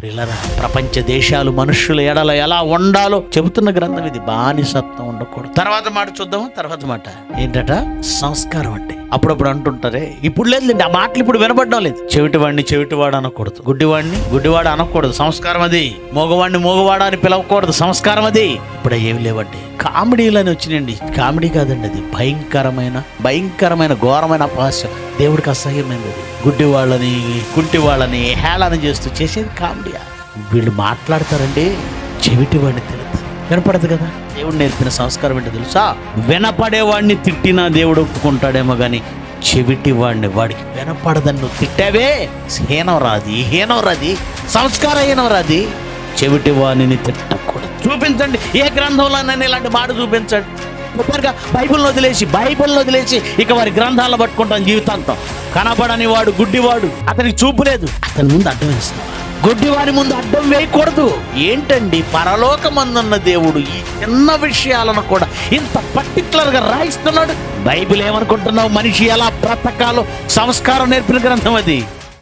ప్రిలరా ప్రపంచ దేశాలు మనుషుల ఎడల ఎలా ఉండాలో చెబుతున్న గ్రంథం ఇది. బానిసత్వం ఉండకూడదు. తర్వాత మాట చూద్దాము? తర్వాత మాట. ఏంటట? సంస్కారం అంటే అప్పుడప్పుడు అంటుంటారే ఇప్పుడు లేదులేండి ఆ మాటలు ఇప్పుడు వినపడడం లేదు. చెవిటివాడిని చెవిటివాడు అనకూడదు. గుడ్డివాడిని గుడ్డివాడు అనకూడదు. సంస్కారం అది. మగవాడిని మోగవాడు అని పిలవకూడదు. సంస్కారం అది. ఇప్పుడు ఏమి లేవండి. కామెడీలు అని వచ్చినాయండి. కామెడీ కాదండి అది. భయంకరమైన భయంకరమైన ఘోరమైన అపహాస్యం. దేవుడికి అసహ్యమైనది. గుడ్డి వాళ్ళని కుంటి వాళ్ళని హేళన చేస్తూ చేసేది కామెడీ. వీళ్ళు మాట్లాడతారండి చెవిటివాడిని వినపడదు కదా? దేవుడు నేర్పిన సంస్కారం ఏంటో తెలుసా? వినపడేవాడిని తిట్టినా దేవుడు ఒప్పుకుంటాడేమో కానీ చెవిటి వాడిని వాడికి వినపడదని నువ్వు తిట్టావే? హీనం రాది హీనం రాది సంస్కారహీనం రాది. చెవిటి వాణిని తిట్టకూడదు. చూపించండి ఏ గ్రంథంలోనైనా ఇలాంటి మాట చూపించండి? చెప్పారుగా బైబిల్ని వదిలేసి బైబిల్ని వదిలేసి ఇక వారి గ్రంథాలను పట్టుకుంటాం జీవితాంతం. కనపడని వాడు గుడ్డివాడు అతనికి చూపు లేదు. అతని ముందు అడ్డం వేస్తున్నాడు గుడ్డివారి ముందు అడ్డం వేయకూడదు. ఏంటండి? పరలోకమందున్న దేవుడు ఈ చిన్న విషయాలను కూడా ఇంత పర్టికులర్గా రాయిస్తున్నాడు. బైబిల్ ఏమనుకుంటున్నావు? మనిషి ఎలా బ్రతకాలో సంస్కారం నేర్పిన గ్రంథం అది.